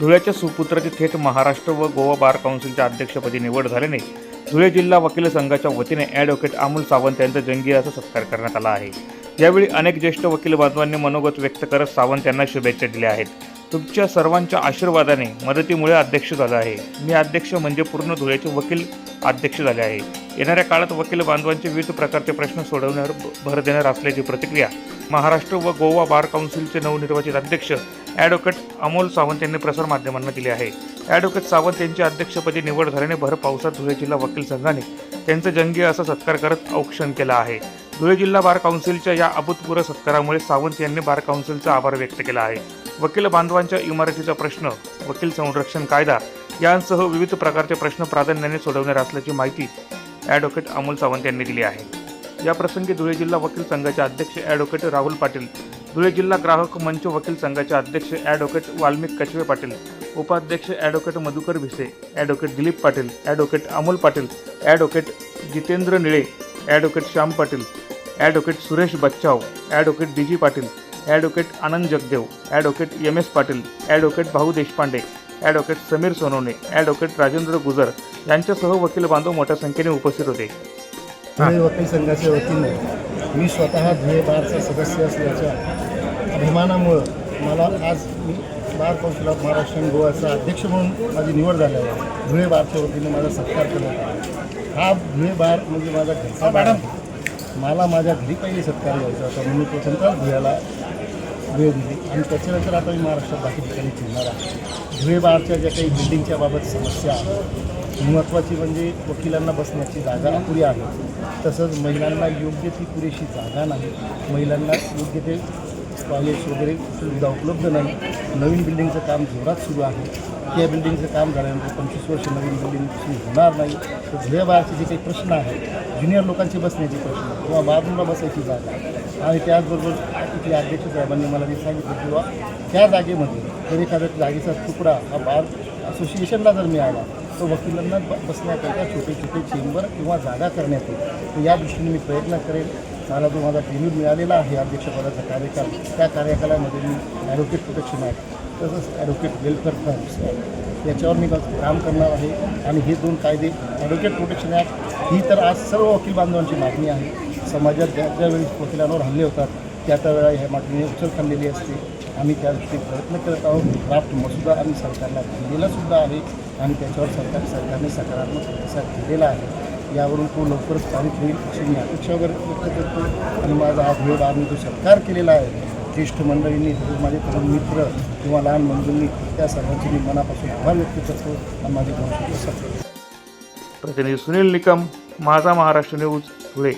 धुळ्याच्या सुपुत्राची थेट महाराष्ट्र व गोवा बार काउन्सिलच्या अध्यक्षपदी निवड झाल्याने धुळे जिल्हा वकील संघाच्या वतीने ॲडव्होकेट अमोल सावंत यांचा जंगी असा सत्कार करण्यात आला आहे. यावेळी अनेक ज्येष्ठ वकील बांधवांनी मनोगत व्यक्त करत सावंत यांना शुभेच्छा दिल्या आहेत. तुमच्या सर्वांच्या आशीर्वादाने मदतीमुळे अध्यक्ष झाला आहे. मी अध्यक्ष म्हणजे पूर्ण धुळ्याचे वकील अध्यक्ष झाले आहे. येणाऱ्या काळात वकील बांधवांचे विविध प्रकारचे प्रश्न सोडवण्यावर भर देणार असल्याची प्रतिक्रिया महाराष्ट्र व गोवा बार काउन्सिलचे नवनिर्वाचित अध्यक्ष ॲडव्होकेट अमोल सावंत यांनी प्रसारमाध्यमांना दिली आहे. ॲडव्होकेट सावंत यांची अध्यक्षपदी निवड झाल्याने भर पावसात धुळे जिल्हा वकील संघाने त्यांचा जंगी असा सत्कार करत औक्षण केला आहे. धुळे जिल्हा बार काउन्सिलच्या या अभूतपूर्व सत्कारामुळे सावंत यांनी बार काउन्सिलचा आभार व्यक्त केला आहे. वकील बांधवांच्या इमारतीचा प्रश्न वकील संरक्षण कायदा यांसह विविध प्रकारचे प्रश्न प्राधान्याने सोडवणार असल्याची माहिती ॲडव्होकेट अमोल सावंत यांनी दिली आहे. याप्रसंगी धुळे जिल्हा वकील संघाचे अध्यक्ष ॲडव्होकेट राहुल पाटील धुळे जिल्हा ग्राहक मंच वकील संघाचे अध्यक्ष ॲडव्होकेट वाल्मिक कचवे पाटील उपाध्यक्ष advocate Madhukar Bhise advocate Dilip Patil advocate Amol Patil advocate Jitendra Nile advocate Shyam Patil advocate Suresh Bachchav advocate D G Patil advocate Anand Jagdev advocate M S Patil advocate Bhau Deshpande advocate Sameer Sonawane advocate Rajendra Gujar यांच्यासह वकील बांधव मोठ्या संख्येने उपस्थित होते. वकील संघाच्या वतीने मी स्वतः धुळे बारचा सदस्य असल्याच्या अभिमानामुळं मला आज मी बार काउन्सिल ऑफ महाराष्ट्र आणि गोवाचा अध्यक्ष म्हणून माझी निवड झाली आहे. धुळे बारच्या वतीने माझा सत्कार केला हा धुळे बार म्हणजे माझा घरचा मॅडम मला माझ्या घरी पहिले सत्कार घ्यायचा होता म्हणून प्रथमतः धुळ्याला वेळ दिली. आणि त्याच्यानंतर आता मी महाराष्ट्रात बाकी ठिकाणी फिरणार आहे. धुळे बारच्या ज्या काही बिल्डिंगच्या बाबत समस्या आहेत महत्त्वाची म्हणजे वकिलांना बसण्याची जागा अपुरी आहे. तसंच महिलांना योग्य ती पुरेशी जागा नाही. महिलांना योग्य ते टॉयलेट्स वगैरे सुविधा उपलब्ध नाही. नवीन बिल्डिंगचं काम जोरात सुरू आहे. त्या बिल्डिंगचं काम झाल्यानंतर पंचवीस वर्ष नवीन बिल्डिंग सुरू होणार नाही. तर धुळे जे काही प्रश्न आहेत ज्युनियर लोकांचे बसण्याचे प्रश्न किंवा बाथरूमला बसायची जागा आणि त्याचबरोबर इथल्या अध्यक्ष साहेबांनी मला जे सांगितलं किंवा त्या जागेमध्ये जर एखाद्या जागेचा तुकडा हा बार असोसिएशनला जर मिळाला तर वकिलांना बसण्याकरता छोटे छोटे चेंबर किंवा जागा करण्यात येईल. या दृष्टीने मी प्रयत्न करेन मला जो माझा टेन्यूर मिळालेला आहे अध्यक्षपदाचा कार्यकाल. त्या कार्यकालामध्ये मी ॲडव्होकेट प्रोटेक्शन ॲक्ट तसंच ॲडव्होकेट वेलफेअर फंड्स याच्यावर मी काम करणार आहे. आणि हे दोन कायदे ॲडव्होकेट प्रोटेक्शन ॲक्ट ही तर आज सर्व वकील बांधवांची मागणी आहे. समाजात ज्या ज्यावेळी वकिलांवर हल्ले होतात त्या त्या वेळा ह्या मागणीने उचल खाल्लेली असते. आम्ही त्या प्रयत्न करत आहोत. ड्राफ्ट मसुदा आम्ही सरकारला दिलेला सुद्धा आहे. आणि त्याच्यावर सरकार सरकारने सकारात्मक प्रतिसाद दिलेला आहे. यावरून तो लवकरच पारित होईल अशी मी अपेक्षा वगैरे व्यक्त करतो. आणि माझा हा भेद आम्ही जो सत्कार केलेला आहे. ज्येष्ठ मंडळींनी तसेच माझे तरुण मित्र किंवा लहान मंडळींनी त्या सर्वांची मी मनापासून आभार व्यक्त करतो आणि माझे भविष्य प्रतिनिधी सुनील निकम माझा महाराष्ट्र न्यूज धुळे